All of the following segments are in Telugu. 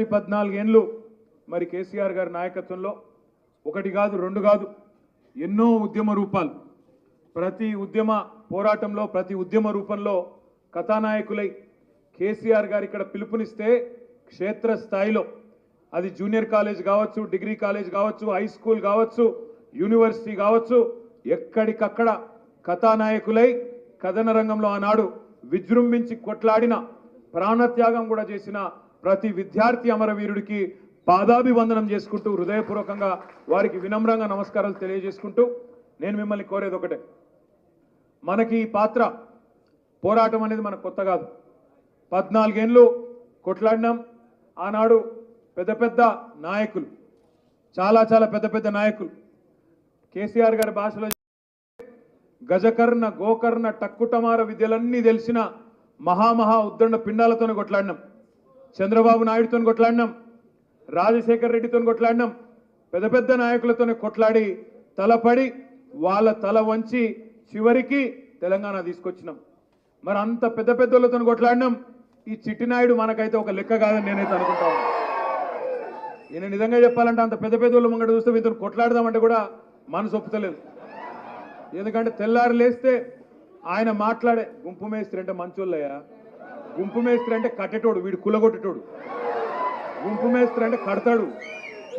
మొదటి పద్నాలుగేండ్లు మరి కేసీఆర్ గారి నాయకత్వంలో. ఒకటి కాదు రెండు కాదు ఎన్నో ఉద్యమ రూపాలు. ప్రతి ఉద్యమ పోరాటంలో ప్రతి ఉద్యమ రూపంలో కథానాయకులై కేసీఆర్ గారు ఇక్కడ పిలుపునిస్తే క్షేత్ర స్థాయిలో అది జూనియర్ కాలేజ్ కావచ్చు డిగ్రీ కాలేజ్ కావచ్చు హై స్కూల్ కావచ్చు యూనివర్సిటీ కావచ్చు ఎక్కడికక్కడ కథానాయకులై కథన రంగంలో ఆనాడు విజృంభించి కొట్లాడిన ప్రాణత్యాగం కూడా చేసిన ప్రతి విద్యార్థి అమరవీరుడికి పాదాభివందనం చేసుకుంటూ హృదయపూర్వకంగా వారికి వినమ్రంగా నమస్కారాలు తెలియజేసుకుంటూ నేను మిమ్మల్ని కోరేది ఒకటే. మనకి ఈ పాత్ర పోరాటం అనేది మనకు కొత్త కాదు. పద్నాలుగేళ్ళు కొట్లాడినాం. ఆనాడు పెద్ద పెద్ద నాయకులు చాలా చాలా పెద్ద పెద్ద నాయకులు. కేసీఆర్ గారి భాషలో గజకర్ణ గోకర్ణ టక్కుటమార విద్యలన్నీ తెలిసిన మహామహా ఉద్దండ పిండాలతోనే కొట్లాడినాం. చంద్రబాబు నాయుడుతో కొట్లాడినాం రాజశేఖర్ రెడ్డితో కొట్లాడినాం పెద్ద పెద్ద నాయకులతోనే కొట్లాడి తలపడి వాళ్ళ తల వంచి చివరికి తెలంగాణ తీసుకొచ్చినాం. మరి అంత పెద్ద పెద్దలతో కొట్లాడినాం ఈ చిట్టినాయుడు మనకైతే ఒక లెక్క కాదని నేనైతే అనుకుంటా నేను నిజంగా చెప్పాలంటే అంత పెద్ద పెద్దోళ్ళు ముంగట చూస్తే ఇతను కొట్లాడదామంటే కూడా మనసు ఒప్పుతలేదు. ఎందుకంటే తెల్లారు లేస్తే ఆయన మాట్లాడే గుంపు మేస్త్రి అంటే మంచోళ్ళయ్యా. గుంపు మేస్త్రి అంటే కట్టేటోడు వీడు కులగొట్టేటోడు. గుంపు మేస్త్రి అంటే కడతాడు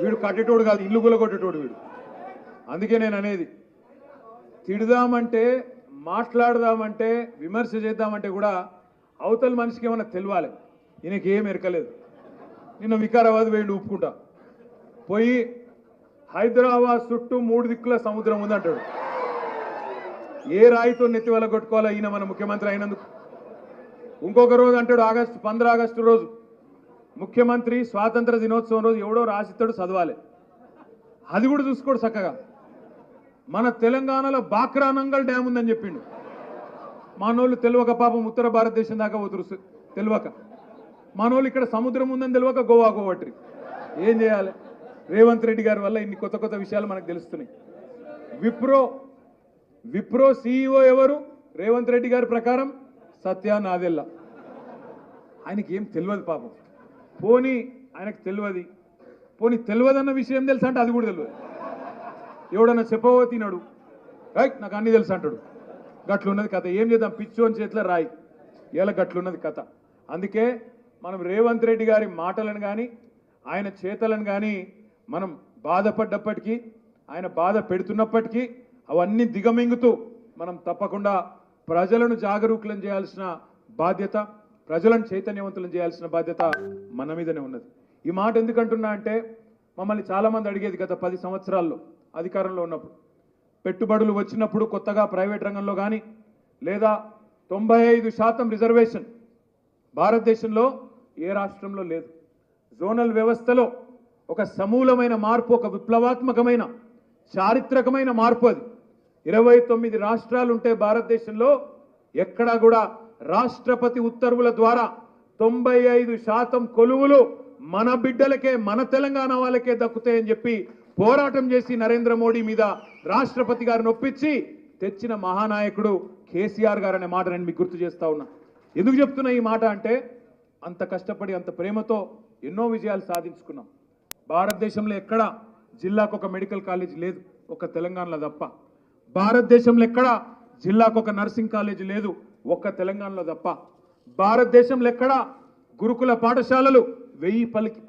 వీడు కట్టేటోడు కాదు ఇల్లు కులగొట్టేటోడు వీడు. అందుకే నేను అనేది తిడదామంటే మాట్లాడదామంటే విమర్శ చేద్దామంటే కూడా అవతల మనిషికి ఏమైనా తెలియాలి. ఈయనకి ఏం ఎరకలేదు. నిన్న వికారాబాద్ వేయండి ఒప్పుకుంటా పోయి హైదరాబాద్ చుట్టూ మూడు దిక్కుల సముద్రం ఉందంటాడు. ఏ రాయితో నెత్తి వల్ల కొట్టుకోవాలా ఈయన మన ముఖ్యమంత్రి అయినందుకు. ఇంకొక రోజు అంటాడు ఆగస్టు పంద్ర ఆగస్టు రోజు. ముఖ్యమంత్రి స్వాతంత్ర దినోత్సవం రోజు ఎవడో రాసిస్తాడు చదవాలి. అది కూడా చూసుకోడు చక్కగా. మన తెలంగాణలో బాక్రానంగల్ డ్యామ్ ఉందని చెప్పిండు. మనోళ్ళు తెలియక పాపం ఉత్తర భారతదేశం దాకా పోతురు తెలియక మనోళ్ళు ఇక్కడ సముద్రం ఉందని తెలియక గోవా గోవట్రి. ఏం చేయాలి? రేవంత్ రెడ్డి గారి వల్ల ఇన్ని కొత్త కొత్త విషయాలు మనకు తెలుస్తున్నాయి. విప్రో విప్రో సీఈఓ ఎవరు? రేవంత్ రెడ్డి గారి ప్రకారం సత్య నాదెల్ల. ఆయనకి ఏం తెలియదు పాపం. పోనీ ఆయనకు తెలియదు పోనీ తెలియదన్న విషయం తెలుసా అంటే అది కూడా తెలియదు ఎవడన్నా చెప్పవో తినడు. రైట్ నాకు అన్ని తెలుసు అంటాడు. గట్లున్నది కథ. ఏం చేద్దాం? పిచ్చోని చేతిలో రాయి. ఇలా గట్లున్నది కథ. అందుకే మనం రేవంత్ రెడ్డి గారి మాటలను కానీ ఆయన చేతలను కానీ మనం బాధపడ్డప్పటికీ ఆయన బాధ పెడుతున్నప్పటికీ అవన్నీ దిగమింగుతూ మనం తప్పకుండా ప్రజలను జాగరూకులను చేయాల్సిన బాధ్యత ప్రజలను చైతన్యవంతులను చేయాల్సిన బాధ్యత మన మీదనే ఉన్నది. ఈ మాట ఎందుకంటున్నా అంటే మమ్మల్ని చాలామంది అడిగేది గత పది సంవత్సరాల్లో అధికారంలో ఉన్నప్పుడు. పెట్టుబడులు వచ్చినప్పుడు కొత్తగా ప్రైవేట్ రంగంలో కానీ లేదా తొంభై ఐదు శాతం రిజర్వేషన్ భారతదేశంలో ఏ రాష్ట్రంలో లేదు. జోనల్ వ్యవస్థలో ఒక సమూలమైన మార్పు ఒక విప్లవాత్మకమైన చారిత్రకమైన మార్పు అది. ఇరవై తొమ్మిది రాష్ట్రాలు ఉంటే భారతదేశంలో ఎక్కడా కూడా రాష్ట్రపతి ఉత్తర్వుల ద్వారా తొంభై ఐదు శాతం కొలువులు మన బిడ్డలకే మన తెలంగాణ వాళ్ళకే దక్కుతాయని చెప్పి పోరాటం చేసి నరేంద్ర మోడీ మీద రాష్ట్రపతి గారిని ఒప్పించి తెచ్చిన మహానాయకుడు కేసీఆర్ గారు అనే మాట నేను మీకు గుర్తు చేస్తా ఉన్నా. ఎందుకు చెప్తున్నా ఈ మాట అంటే అంత కష్టపడి అంత ప్రేమతో ఎన్నో విజయాలు సాధించుకున్నాం. భారతదేశంలో ఎక్కడ జిల్లాకు ఒక మెడికల్ కాలేజ్ లేదు ఒక తెలంగాణలో తప్ప. భారతదేశంలో ఎక్కడ జిల్లాకు ఒక నర్సింగ్ కాలేజీ లేదు ఒక్క తెలంగాణలో తప్ప. భారతదేశంలో ఎక్కడ గురుకుల పాఠశాలలు వెయ్యి పలికి